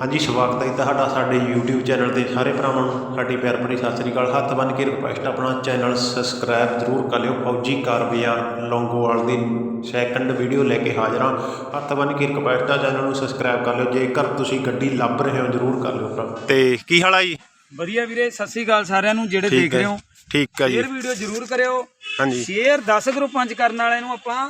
ਹਾਂਜੀ ਸਵਾਗਤ ਹੈ ਤੁਹਾਡਾ ਸਾਡੇ YouTube ਚੈਨਲ ਤੇ ਸਾਰੇ ਭਰਾਵਾਂ ਨੂੰ। ਸਾਡੀ ਪਿਆਰ ਭਰੀ ਸਤਿ ਸ੍ਰੀ ਅਕਾਲ। ਹੱਥ ਬੰਨ ਕੇ ਰਿਕੁਐਸਟ ਆਪਣਾ ਚੈਨਲ ਸਬਸਕ੍ਰਾਈਬ ਜ਼ਰੂਰ ਕਰ ਲਿਓ। ਫੌਜੀ ਕਾਰ ਬਾਜ਼ਾਰ ਲੌਂਗੋਵਾਲ ਦੀ ਸੈਕੰਡ ਵੀਡੀਓ ਲੈ ਕੇ ਹਾਜ਼ਰ ਹਾਂ। ਹੱਥ ਬੰਨ ਕੇ ਰਿਕੁਐਸਟ ਆ ਚੈਨਲ ਨੂੰ ਸਬਸਕ੍ਰਾਈਬ ਕਰ ਲਿਓ। ਜੇਕਰ ਤੁਸੀਂ ਗੱਡੀ ਲੱਭ ਰਹੇ ਹੋ ਜ਼ਰੂਰ ਕਰ ਲਿਓ ਤੇ ਕੀ ਹਾਲ ਆ ਜੀ? ਵਧੀਆ ਵੀਰੇ ਸਤਿ ਸ੍ਰੀ ਅਕਾਲ ਸਾਰਿਆਂ ਨੂੰ ਜਿਹੜੇ ਦੇਖ ਰਹੇ ਹੋ। ਠੀਕ ਆ ਜੀ। ਸ਼ੇਅਰ ਵੀਡੀਓ ਜਰੂਰ ਕਰਿਓ। ਹਾਂਜੀ। ਸ਼ੇਅਰ 10 ਗਰੁੱਪਾਂ ਚ ਕਰਨ ਵਾਲਿਆਂ ਨੂੰ ਆਪਾਂ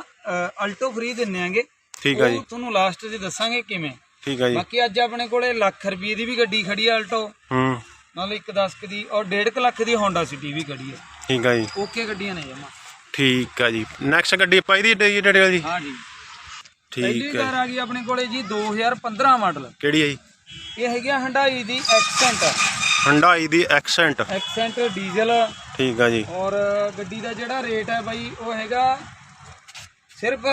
ਅਲਟੋ ਫ੍ਰੀ ਦਿੰਨੇ ਆਂਗੇ। ਠੀਕ ਆ ਜੀ। ਤੁਹਾਨੂੰ ਲਾਸਟ 'ਚ ਦੱਸਾਂਗੇ ਕਿਵੇਂ। ਠੀਕ ਆ ਜੀ। ਬਾਕੀ ਅੱਜ ਆਪਣੇ ਕੋਲੇ ਲੱਖ ਰੁਪਏ ਦੀ ਵੀ ਗੱਡੀ ਖੜੀ ਆ ਅਲਟੋ ਹੂੰ। ਨਾਲ 1 10 ਦੀ ਔਰ 1.5 ਲੱਖ ਦੀ ਹੋਂਡਾ ਸਿਟੀ ਵੀ ਖੜੀ ਆ। ਠੀਕ ਆ ਜੀ। ਓਕੇ ਗੱਡੀਆਂ ਨੇ ਜਮਾ। ਠੀਕ ਆ ਜੀ। ਨੈਕਸਟ ਗੱਡੀ ਆਪਾਂ ਇਹਦੀ ਡਿਟੇਲ ਜੀ ਹਾਂ ਜੀ। ਪਹਿਲੀ ਠੀਕ ਆ ਕਾਰ ਆ ਗਈ ਆਪਣੇ ਕੋਲੇ ਜੀ 2015 ਮਾਡਲ ਕਿਹੜੀ ਆ ਜੀ? ਇਹ ਹੈਗੀ ਆ ਹੰਡਾਈ ਦੀ ਐਕਸੈਂਟ ਹੰਡਾਈ ਦੀ ਐਕਸੈਂਟ ਐਕਸੈਂਟ ਡੀਜ਼ਲ ਠੀਕ ਆ ਜੀ। ਔਰ ਗੱਡੀ ਦਾ ਜਿਹੜਾ ਰੇਟ ਹੈ ਬਾਈ ਉਹ ਹੈਗਾ ਸਿਰਫ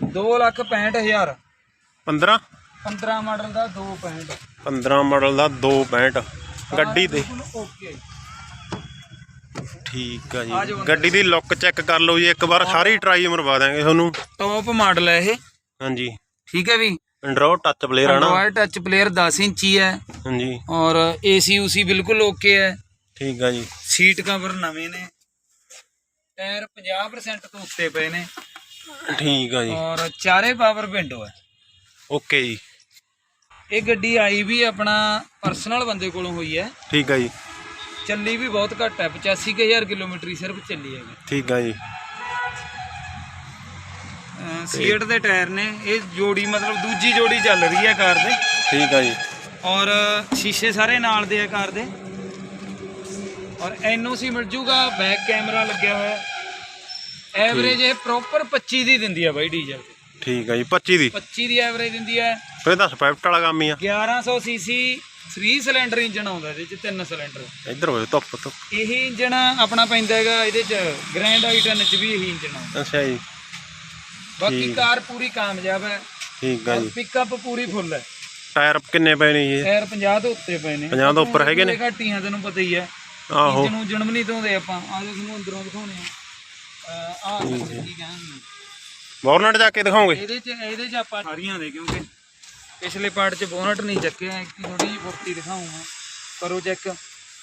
2 ਲੱਖ 65000 15 15 ਮਾਡਲ ਦਾ 265 15 ਮਾਡਲ ਦਾ 265 ਗੱਡੀ ਦੇ। ਓਕੇ ਠੀਕ ਆ ਜੀ। ਗੱਡੀ ਦੀ ਲੁੱਕ ਚੈੱਕ ਕਰ ਲਓ ਜੀ ਇੱਕ ਵਾਰ ਸਾਰੀ ਟਰਾਈ ਮਰਵਾ ਦਾਂਗੇ ਤੁਹਾਨੂੰ। ਟੌਪ ਮਾਡਲ ਹੈ ਇਹ। ਹਾਂਜੀ। ਠੀਕ ਹੈ ਵੀ? ਐਂਡਰੋਇਡ ਟੱਚ ਪਲੇਅਰ ਆ ਨਾ। ਐਂਡਰੋਇਡ ਟੱਚ ਪਲੇਅਰ 10 ਇੰਚੀ ਹੈ ਹਾਂਜੀ। ਔਰ ਏਸੀ ਉਸੀ ਬਿਲਕੁਲ ਓਕੇ ਹੈ। ਠੀਕ ਆ ਜੀ। ਸੀਟ ਕਵਰ ਨਵੇਂ ਨੇ। ਟਾਇਰ 50% ਤੋਂ ਉੱਤੇ ਪਏ ਨੇ। ਠੀਕ ਆ ਜੀ। ਔਰ ਚਾਰੇ ਪਾਵਰ ਵਿੰਡੋ ਹੈ। ਓਕੇ ਜੀ। ਇਹ ਗੱਡੀ ਆਈ ਵੀ ਆਪਣਾ ਪਰਸਨਲ ਬੰਦੇ ਕੋਲੋਂ ਹੋਈ ਹੈ। ਠੀਕ ਆ ਜੀ। ਚੱਲੀ ਵੀ ਬਹੁਤ ਘੱਟ ਹੈ 85000 ਕਿਲੋਮੀਟਰ ਹੀ ਸਿਰਫ ਚੱਲੀ ਹੈਗੀ ਠੀਕ ਆ ਜੀ। ਸੀਟ ਦੇ ਟਾਇਰ ਨੇ ਇਹ ਜੋੜੀ ਮਤਲਬ ਦੂਜੀ ਜੋੜੀ ਚੱਲ ਰਹੀ ਹੈ ਕਾਰ ਦੇ। ਠੀਕ ਆ ਜੀ। ਔਰ ਸ਼ੀਸ਼ੇ ਸਾਰੇ ਨਾਲ ਦੇ ਆ ਕਾਰ ਦੇ। ਔਰ ਐਨਓਸੀ ਮਿਲ ਜੂਗਾ ਬੈਕ ਕੈਮਰਾ ਲੱਗਿਆ ਹੋਇਆ ਐਵਰੇਜ ਇਹ ਪ੍ਰੋਪਰ 25 ਦੀ ਦਿੰਦੀ ਆ ਬਾਈ ਡੀਜ਼ਲ। ਠੀਕ ਆ ਜੀ 25 ਦੀ। 25 ਦੀ ਐਵਰੇਜ ਦਿੰਦੀ ਹੈ। ਫਿਰ ਤਾਂ ਸਪੈਕਟ ਵਾਲਾ ਕੰਮ ਹੀ ਆ। 1100 ਸੀਸੀ 3 ਸਿਲੰਡਰ ਇੰਜਨ ਆਉਂਦਾ ਇਹਦੇ ਚ ਤਿੰਨ ਸਿਲੰਡਰ ਇੱਧਰ ਹੋਏ ਧੁੱਪ ਧੁੱਪ। ਇਹੀ ਇੰਜਨ ਆਪਣਾ ਪੈਂਦਾ ਹੈਗਾ ਇਹਦੇ ਚ ਗ੍ਰੈਂਡ ਆਈਟਨ ਚ ਵੀ ਇਹੀ ਇੰਜਨ ਆਉਂਦਾ। ਅੱਛਾ ਜੀ। ਬਾਕੀ ਕਾਰ ਪੂਰੀ ਕਾਮਯਾਬ ਹੈ। ਠੀਕ ਆ ਜੀ। ਪਿਕਅਪ ਪੂਰੀ ਫੁੱਲ ਹੈ। ਟਾਇਰ ਕਿੰਨੇ ਪਏ ਨੇ ਜੀ? ਇਹ? ਟਾਇਰ 50 ਤੋਂ ਉੱਤੇ ਪਏ ਨੇ 50 ਤੋਂ ਉੱਪਰ ਹੈਗੇ ਨੇ? ਘਾਟੀਆਂ ਤੈਨੂੰ ਪਤਾ ਹੀ ਹੈ। ਆਹੋ। ਇੰਜਨ ਨੂੰ ਜਨਮ ਨਹੀਂ ਧੋਂਦੇ ਆਪਾਂ। ਆ ਜਾ ਤੁਹਾਨੂੰ ਅੰਦਰੋਂ ਦਿਖਾਉਣੇ ਆ ਆ ਕੀ ਕਹਿੰਦੇ ਬੋਰਨਟ ਜਾ ਕੇ ਦਿਖਾਓਗੇ? ਇਹਦੇ ਚ ਇਹਦੇ ਚ ਆਪਾਂ ਸਾਰੀਆਂ ਦੇ ਕਿਉਂਕਿ ਪਿਛਲੇ ਪਾਰਟ ਚ ਬੋਨਟ ਨਹੀਂ ਚੱਕਿਆ ਇੱਕ ਥੋੜੀ ਜਿਹੀ ਫੁਰਤੀ ਦਿਖਾਉਂਗਾ। ਕਰੋ ਚੈੱਕ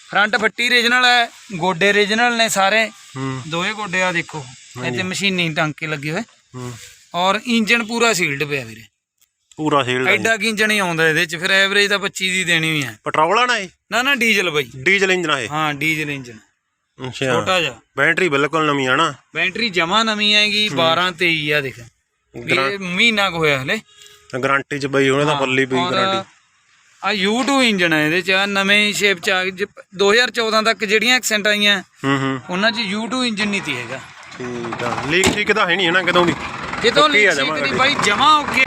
ਫਰੰਟ ਫੱਟੀ ਰੀਜਨਲ ਹੈ ਗੋਡੇ ਰੀਜਨਲ ਨੇ ਸਾਰੇ। ਹੂੰ। ਦੋਏ ਗੋਡੇ ਆ ਦੇਖੋ ਇੱਥੇ ਮਸ਼ੀਨੀ ਟਾਂਕੇ ਲੱਗੇ ਹੋਏ। ਹੂੰ। ਔਰ ਇੰਜਨ ਪੂਰਾ ਸੀਲਡ ਪਿਆ ਵੀਰੇ। ਪੂਰਾ ਸੇਲ ਐਡਾ ਕੀ ਇੰਜਨ ਹੀ ਆਉਂਦਾ ਇਹਦੇ ਚ ਫਿਰ ਐਵਰੇਜ ਤਾਂ 25 ਦੀ ਦੇਣੀ ਹੋਈ ਹੈ। ਪੈਟਰੋਲ ਆ ਨਾ ਇਹ? ਨਾ ਨਾ ਡੀਜ਼ਲ ਬਾਈ। ਡੀਜ਼ਲ ਇੰਜਨ ਆ ਇਹ? ਹਾਂ ਡੀਜ਼ਲ ਇੰਜਨ ਅੱਛਾ। ਛੋਟਾ ਜਿਹਾ। ਬੈਟਰੀ ਬਿਲਕੁਲ ਨਵੀਂ ਆ ਨਾ। ਬੈਟਰੀ ਜਮਾ ਨਵੀਂ ਹੈਗੀ 12 23 ਆ ਦੇਖ। ਇਹ ਮਹੀਨਾ ਕੁ ਹੋਇਆ ਹਲੇ। ਗਾਰੰਟੀ ਚ ਬਈ ਉਹਨੇ ਤਾਂ ਪੱਲੀ ਪਈ ਔਰ ਗਾਰੰਟੀ। ਆ U2 ਇੰਜਨ ਹੈ ਇਹਦੇ ਚ ਆਹ ਨਵੇਂ ਸ਼ੇਪ ਚ ਆ। ਜ- 2014 ਤੱਕ ਜਿਹੜੀਆਂ ਐਕਸੈਂਟ ਆਈਆਂ ਹੂੰ ਹੂੰ। ਉਹਨਾਂ ਚ U2 ਇੰਜਨ ਨਹੀਂ ਤੀ ਹੈਗਾ। ਠੀਕ ਆ। ਲੀਕ ਠੀਕ ਤਾਂ ਹੈ ਨਹੀਂ ਨਾ ਕਦੋਂ ਦੀ। ਜਿੱਦੋਂ Okay ਆ ਲੀਕ ਜਮਾਂ ਸੀ ਗੱਡੀ। ਬਾਈ ਜਮਾ ਓਕੇ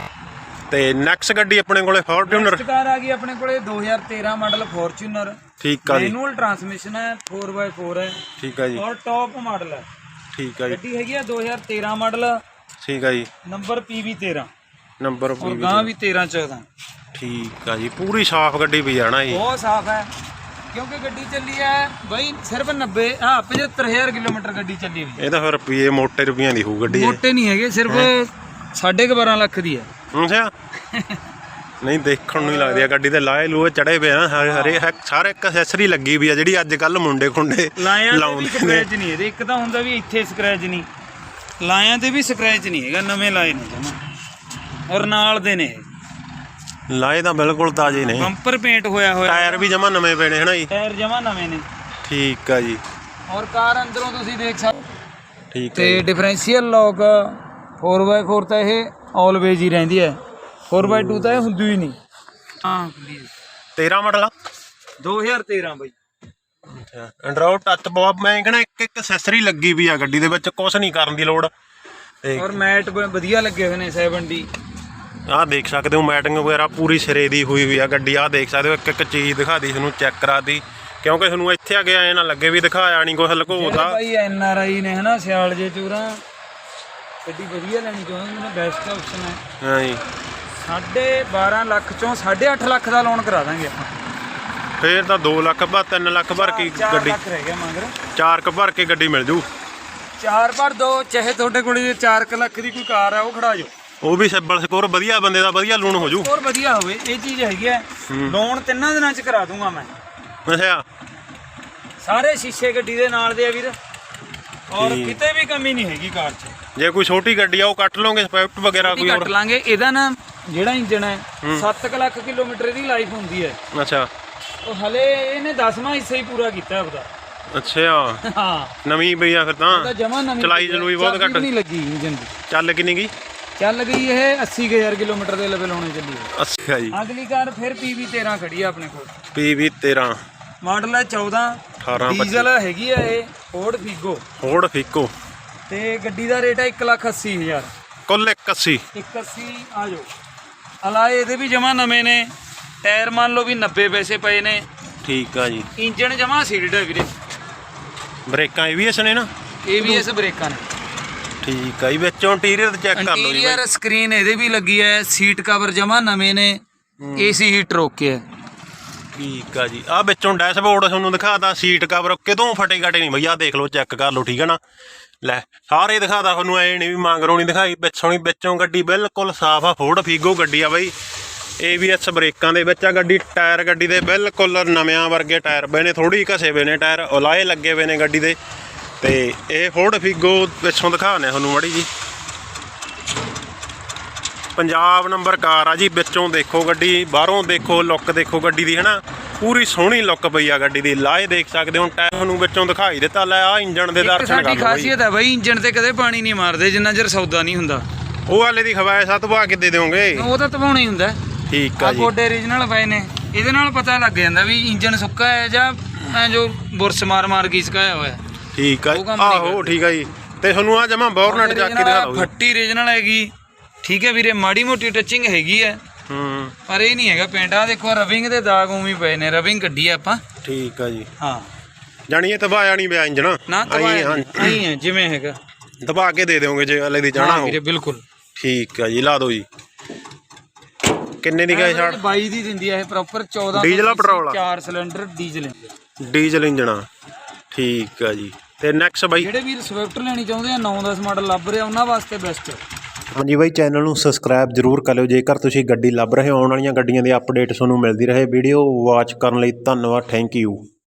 ਤੇ ਨੈਕਸਟ ਗੱਡੀ ਆਪਣੇ ਕੋਲੇ ਫੋਰਚੂਨਰ ਕਾਰ ਆ ਗਈ ਆਪਣੇ ਕੋਲੇ 2013 ਮਾਡਲ ਫੋਰਚੂਨਰ ਠੀਕ ਆ ਜੀ। ਮੈਨੂਅਲ ਟਰਾਂਸਮਿਸ਼ਨ ਹੈ 4x4 ਹੈ। ਠੀਕ ਆ ਜੀ। ਔਰ ਟੌਪ ਮਾਡਲ ਹੈ। ਠੀਕ ਆ ਜੀ। ਗੱਡੀ ਹੈਗੀ ਆ 2013 ਮਾਡਲ ਠੀਕ ਆ ਜੀ। ਨੰਬਰ PV 13 ਨੰਬਰ ਔਰ ਗਾਂ ਵੀ 13 14 ਠੀਕ ਆ ਜੀ ਪੂਰੀ ਸਾਫ਼ ਗੱਡੀ ਆ ਨਾ ਜੀ। ਬਹੁਤ ਸਾਫ਼ ਹੈ। ਕਿਉਂਕਿ ਗੱਡੀ ਚੱਲੀ ਹੈ ਬਈ ਸਿਰਫ 90 ਹਾਂ 75000 ਕਿਲੋਮੀਟਰ ਗੱਡੀ ਚੱਲੀ ਹੋਈ ਹੈ। ਇਹ ਤਾਂ ਫਿਰ ਰੁਪਏ ਮੋਟੇ ਰੁਪਈਆਂ ਦੀ ਹੋਊ ਗੱਡੀ ਇਹ ਮੋਟੇ ਨਹੀਂ ਹੈਗੇ ਸਿਰਫ 12.5 ਲੱਖ ਦੀ ਹੈ। ਅੱਛਾ। ਨਹੀਂ ਦੇਖਣ ਨੂੰ ਹੀ ਲੱਗਦੀ ਆ ਗੱਡੀ ਤੇ ਲਾਏ ਲੂਏ ਚੜੇ ਪਏ ਆ ਹਰੇ ਹੱਕ- ਸਾਰੇ ਇੱਕ ਐਕਸੈਸਰੀ ਲੱਗੀ ਵੀ ਆ ਜਿਹੜੀ ਅੱਜ ਕੱਲ ਮੁੰਡੇ ਖੁੰਡੇ ਲਾਇਆਂ ਤੇ ਵੀ ਲਾਉਂਦੇ ਨੇ। ਸਕ੍ਰੈਚ ਨਹੀਂ ਇਹਦੇ ਇੱਕ ਤਾਂ ਹੁੰਦਾ ਵੀ ਇੱਥੇ ਸਕ੍ਰੈਚ ਨਹੀਂ। ਲਾਇਆਂ ਤੇ ਵੀ ਸਕ੍ਰੈਚ ਨਹੀਂ ਹੈਗਾ ਨਵੇਂ ਲਾਏ ਨੇ ਜਮਾ। ਔਰ ਨਾਲ ਦੇ ਨੇ ਲਾਏ ਤਾਂ ਬਿਲਕੁਲ ਤਾਜ਼ੇ ਨੇ। ਬੰਪਰ ਪੇਂਟ ਹੋਇਆ ਹੋਇਆ। ਟਾਇਰ ਵੀ ਜਮਾ ਨਵੇਂ ਪਏ ਨੇ ਹਨਾ ਜੀ? ਟਾਇਰ ਜਮਾ ਨਵੇਂ ਨੇ। ਠੀਕ ਆ ਜੀ। ਔਰ ਕਾਰ ਅੰਦਰੋਂ ਤੁਸੀਂ ਦੇਖ ਸਕਦੇ ਠੀਕ ਆ ਤੇ ਡਿਫਰੈਂਸ਼ੀਅਲ ਲੌਕ 4x4 ਤਾਂ ਇਹ ਆਲਵੇਜ਼ ਹੀ ਰਹਿੰਦੀ ਹੈ। 4x2 ਤਾਂ ਇਹ ਹੁੰਦੀ ਹੀ ਨਹੀਂ। ਹਾਂ 13 ਮਾਡਲ ਆ? 2013 ਬਈ। ਅੱਛਾ। ਐਂਡਰੋਇਡ ਟੱਚ ਬਹੁਤ ਮੈਂ ਕਹਿੰਦਾ ਇੱਕ ਇੱਕ ਐਕਸੈਸਰੀ ਲੱਗੀ ਵੀ ਆ ਗੱਡੀ ਦੇ ਵਿੱਚ ਕੁਝ ਨਹੀਂ ਕਰਨ ਦੀ ਲੋੜ। ਤੇ ਔਰ ਮੈਟ ਵਧੀਆ ਲੱਗੇ ਹੋਏ ਨੇ 7D ਆਹ ਦੇਖ ਸਕਦੇ ਹੋ ਮੈਟਿੰਗ ਵਗੈਰਾ ਪੂਰੀ ਸਿਰੇ ਦੀ ਹੋਈ ਹੋਈ ਆ ਗੱਡੀ ਆਹ ਦੇਖ ਸਕਦੇ ਹੋ ਇੱਕ ਇੱਕ ਚੀਜ਼ ਦਿਖਾ ਦੀ ਤੁਹਾਨੂੰ ਚੈੱਕ ਕਰਾ ਦੀ। ਕਿਉਂਕਿ ਤੁਹਾਨੂੰ ਇੱਥੇ ਆ ਕੇ ਐ ਨਾ ਲੱਗੇ ਵੀ ਦਿਖਾਇਆ ਨਹੀਂ ਕੁਛ ਲੁਕੋਤਾ ਭਾਈ ਐਨ ਆਰ ਆਈ ਨੇ ਹਨਾ ਸਿਆਲ ਜੇ ਚੂਰਾ ਗੱਡੀ ਵਧੀਆ ਲੈਣੀ ਚਾਹੁੰਦੇ ਮੈਨੂੰ ਬੈਸਟ ਆਪਸ਼ਨ ਹੈ। ਹਾਂ ਜੀ। ਸਾਢੇ 12 ਲੱਖ ਚੋਂ 8.5 ਲੱਖ ਦਾ ਲੋਨ ਕਰਾ ਦਾਂਗੇ ਆਪਾਂ। ਫੇਰ ਤਾਂ 2 ਲੱਖ ਭਰ 3 ਲੱਖ ਭਰ ਕੇ ਗੱਡੀ। ਲੱਖ ਰਹਿ ਗਿਆ ਮਗਰ। 4 ਕ ਭਰ ਕੇ ਗੱਡੀ ਮਿਲ ਜੂ। ਚਾਰ ਭਰ ਦੋ ਚਾਹੇ ਤੁਹਾਡੇ ਕੋਲ ਜੇ 4 ਲੱਖ ਦੀ ਕੋਈ ਕਾਰ ਆ ਉਹ ਖੜਾ ਜਾਓ ਉਹ ਵੀ ਸਿਬਲ ਸਕੋਰ ਵਧੀਆ ਬੰਦੇ ਦਾ ਵਧੀਆ ਲੋਨ ਹੋ ਜੂ ਹੋਰ ਵਧੀਆ ਹੋਵੇ ਇਹ ਚੀਜ਼ ਹੈਗੀ ਹੈ। ਲੋਨ ਤਿੰਨਾਂ ਦਿਨਾਂ ਚ ਕਰਾ ਦੂੰਗਾ ਮੈਂ। ਅੱਛਾ। ਸਾਰੇ ਸ਼ੀਸ਼ੇ ਗੱਡੀ ਦੇ ਨਾਲ ਦੇ ਆ ਵੀਰ। ਔਰ ਠੀਕ। ਕਿਤੇ ਵੀ ਕਮੀ ਨਹੀਂ ਹੈਗੀ ਕਾਰ 'ਚ। ਜੇ ਕੋਈ ਛੋਟੀ ਗੱਡੀ ਆ ਉਹ ਕੱਟ ਲਓਗੇ ਸਪੈਕਟ ਵਗੈਰਾ ਕੋਈ ਕੱਟ ਹੋਰ? ਲਾਂਗੇ। ਇਹਦਾ ਨਾ ਜਿਹੜਾ ਇੰਜਨ ਹੈ 7 ਲੱਖ ਕਿਲੋਮੀਟਰ ਦੀ ਲਾਈਫ ਹੁੰਦੀ ਹੈ। ਅੱਛਾ। ਉਹ ਹਲੇ ਇਹਨੇ 10ਵਾਂ ਹਿੱਸਾ ਹੀ ਪੂਰਾ ਕੀਤਾ ਆਪਦਾ। ਅੱਛਾ। ਹਾਂ। ਨਵੀਂ ਪਈ ਆ ਫਿਰ ਉਹਦਾ ਤਾਂ ਜਮਾ ਨਵੀਂ ਚਲਾਈ ਚਲੂਈ ਬਹੁਤ ਘੱਟ। ਨਹੀਂ ਲੱਗੀ ਇੰਜਨ ਦੀ। ਚੱਲ ਕਿੰਨੀ ਗਈ ਚੱਲ ਗਈ ਇਹ 80000 ਕਿਲੋਮੀਟਰ ਦੇ ਲੈਵਲ ਹੋਣੇ ਚੱਲੀ ਹੈ ਅੱਛਾ ਜੀ। ਅਗਲੀ ਕਾਰ ਫਿਰ PV 13 ਖੜੀ ਆ ਆਪਣੇ ਕੋਲ। PV 13 ਮਾਡਲ ਹੈ 14 18 ਡੀਜ਼ਲ ਹੈਗੀ ਆ ਇਹ ਫੋਰਡ ਫੀਗੋ। ਫੋਰਡ ਫਿੱਕੋ ਤੇ ਗੱਡੀ ਦਾ ਰੇਟ ਹੈ 180000 ਕੁੱਲ 81 81 ਆ ਜਾਓ। ਅਲਾਏ ਇਹਦੇ ਵੀ ਜਮਾ ਨਵੇਂ ਨੇ। ਟਾਇਰ ਮੰਨ ਲਓ ਵੀ 90 ਪੈਸੇ ਪਏ ਨੇ। ਠੀਕ ਆ ਜੀ। ਇੰਜਨ ਜਮਾ ਸੀਲਡ ਹੈ ਵੀਰੇ। ਬ੍ਰੇਕਾਂ ABS ਨੇ ਨਾ? ABS ਬ੍ਰੇਕਾਂ ਨੇ। ਠੀਕ ਆ ਜੀ ਵਿੱਚੋਂ ਇੰਟੀਰੀਅਰ ਚੈੱਕ ਕਰ ਲਓ ਜੀ ਇੰਟੀਰੀਅਰ ਸਕਰੀਨ ਇਹਦੇ ਵੀ ਲੱਗੀ ਹੈ ਸੀਟ ਕਵਰ ਜਮਾ ਨਵੇਂ ਨੇ ਏਸੀ ਹੀਟਰ ਓਕੇ ਹੈ ਠੀਕ ਆ ਜੀ। ਆ ਵਿੱਚੋਂ ਡੈਸ਼ਬੋਰਡ ਤੁਹਾਨੂੰ ਦਿਖਾਤਾ ਸੀਟ ਕਵਰ ਕਿਦੋਂ ਫਟੇ ਘਟੇ ਨਹੀਂ ਭਈਆ ਦੇਖ ਲਓ ਚੈੱਕ ਕਰ ਲਓ ਠੀਕ ਹੈ ਨਾ? ਲੈ ਸਾਰੇ ਦਿਖਾਤਾ ਤੁਹਾਨੂੰ ਐ ਨਹੀਂ ਵੀ ਮੰਗਰੋਂ ਨਹੀਂ ਦਿਖਾਈ ਪਿੱਛੋਂ ਨਹੀਂ ਵਿੱਚੋਂ ਗੱਡੀ ਬਿਲਕੁਲ ਸਾਫ਼ ਆ ਫੋਰਡ ਫੀਗੋ ਗੱਡੀ ਆ ਬਾਈ। ABS ਬ੍ਰੇਕਾਂ ਦੇ ਵਿੱਚ ਆ ਗੱਡੀ ਟਾਇਰ ਗੱਡੀ ਦੇ ਬਿਲਕੁਲ ਨਵਿਆਂ ਵਰਗੇ ਟਾਇਰ ਪਏ ਨੇ ਥੋੜੀ ਘਸੇ ਹੋਏ ਨੇ ਟਾਇਰ ਉਲਾਏ ਲੱਗੇ ਹੋਏ ਨੇ ਗੱਡੀ ਦੇ। ਤੇ ਇਹ ਫੋਰਡ ਫੀਗੋ ਪਿੱਛੋਂ ਦਿਖਾਣੇ ਤੁਹਾਨੂੰ ਮੜੀ ਜੀ। ਪੰਜਾਬ ਨੰਬਰ ਕਾਰ ਆ ਜੀ ਵਿੱਚੋਂ ਦੇਖੋ ਗੱਡੀ ਬਾਹਰੋਂ ਦੇਖੋ ਲੁੱਕ ਦੇਖੋ ਗੱਡੀ ਦੀ ਹਨਾ? ਪੂਰੀ ਸੋਹਣੀ ਲੁੱਕ ਪਈ ਆ ਗੱਡੀ ਦੀ। ਲਾਏ ਦੇਖ ਸਕਦੇ ਹੋ ਟਾਇਰ ਨੂੰ ਵਿੱਚੋਂ ਦਿਖਾਈ ਦਿੱਤਾ। ਲੈ ਆ ਇੰਜਣ ਦੇ ਦਰਸ਼ਨ ਸਾਡੀ ਕਰ ਬਈ। ਖਾਸੀਅਤ ਹੈ ਬਾਈ ਇੰਜਨ ਤੇ ਕਦੇ ਪਾਣੀ ਨਹੀਂ ਮਾਰਦੇ ਜਿੰਨਾ ਚਿਰ ਸੌਦਾ ਨਹੀਂ ਹੁੰਦਾ। ਉਹ ਵਾਲੇ ਦੀ ਖਵਾਇਸ਼ ਆ ਤਬਾ ਕੇ ਦੇ ਦਿਓਗੇ? ਉਹ ਤਾਂ ਤਵਾਉਣਾ ਹੀ ਹੁੰਦਾ। ਠੀਕ ਆ ਆ ਜੀ। ਗੋਡੇ ਰੀਜਨਲ ਪਏ ਨੇ। ਇਹਦੇ ਨਾਲ ਪਤਾ ਲੱਗ ਜਾਂਦਾ ਵੀ ਇੰਜਨ ਸੁੱਕਾ ਹੈ ਜਾਂ ਐਂ ਜੋ ਬੁਰਸ ਮਾਰ ਮਾਰ ਕੇ ਸੁਕਾਇਆ ਹੋਇਆ। ਠੀਕ ਆ ਉਹ ਕੰਮ ਨਹੀਂ ਆਹੋ ਠੀਕ ਆ ਜੀ। ਤੇ ਤੁਹਾਨੂੰ ਆ ਜਮਾ ਬੌਰਨਟ ਜਾ ਕੇ ਦਿਖਾ ਆ, ਦਿਓ ਫੱਟੀ ਰੀਜਨਲ ਹੈਗੀ ਠੀਕ ਹੈ ਵੀਰੇ ਮਾੜੀ ਮੋਟੀ ਟੱਚਿੰਗ ਹੈਗੀ ਹੈ। ਹੂੰ। ਪਰ ਇਹ ਨਹੀਂ ਹੈਗਾ ਪੇਂਟ ਆ ਦੇਖੋ ਰਵਿੰਗ ਦੇ ਦਾਗ ਉਵੇਂ ਪਏ ਨੇ ਰਵਿੰਗ ਕੱਢੀ ਆ ਆਪਾਂ। ਠੀਕ ਆ ਜੀ। ਹਾਂ। ਜਾਣੀ ਇਹ ਤਬਾਇਆ ਨਹੀਂ ਪਿਆ ਇੰਜਣ ਨਾ? ਤਵਾਇਆ ਨਹੀਂ। ਹੈ ਜਿਵੇਂ ਹੈਗਾ। ਦਬਾ ਕੇ ਦੇ ਦਿਓਗੇ ਜੇ ਵਾਲੇ ਦੀ ਜਾਣਾ ਹਾਂ ਵੀਰੇ ਬਿਲਕੁਲ। ਠੀਕ ਆ ਜੀ ਲਾ ਦਿਓ ਜੀ। ਕਿੰਨੇ ਦੀ ਗਏ ਛਾੜ 22 ਦੀ ਦਿੰਦੀ ਹੈ ਇਹ ਪ੍ਰੋਪਰ 14 ਡੀਜ਼ਲ ਆ ਪੈਟਰੋਲ ਆ? 4 ਸਿਲੰਡਰ ਡੀਜ਼ਲ। ਡੀਜ਼ਲ ਇੰਜਣਾ। ਠੀਕ ਆ ਜੀ। ਤੇ ਨੈਕਸਟ ਬਾਈ। ਜਿਹੜੇ ਵੀਰ ਸਵਿਫਟ ਲੈਣੀ ਚਾਹੁੰਦੇ ਆ 9-10 ਮਾਡਲ ਲੱਭ ਰਹੇ ਉਹਨਾਂ ਵਾਸਤੇ ਬੈਸਟ ਹਾਂਜੀ ਬਾਈ ਚੈਨਲ ਨੂੰ ਸਬਸਕ੍ਰਾਈਬ ਜਰੂਰ ਕਰ ਲਿਓ। ਜੇਕਰ ਤੁਸੀਂ ਗੱਡੀ ਲੱਭ ਰਹੇ ਹੋ ਆਉਣ ਵਾਲੀਆਂ ਗੱਡੀਆਂ ਦੀ ਅਪਡੇਟ ਤੁਹਾਨੂੰ ਮਿਲਦੀ ਰਹੇ। ਵੀਡੀਓ ਵਾਚ ਕਰਨ ਲਈ ਧੰਨਵਾਦ ਥੈਂਕ ਯੂ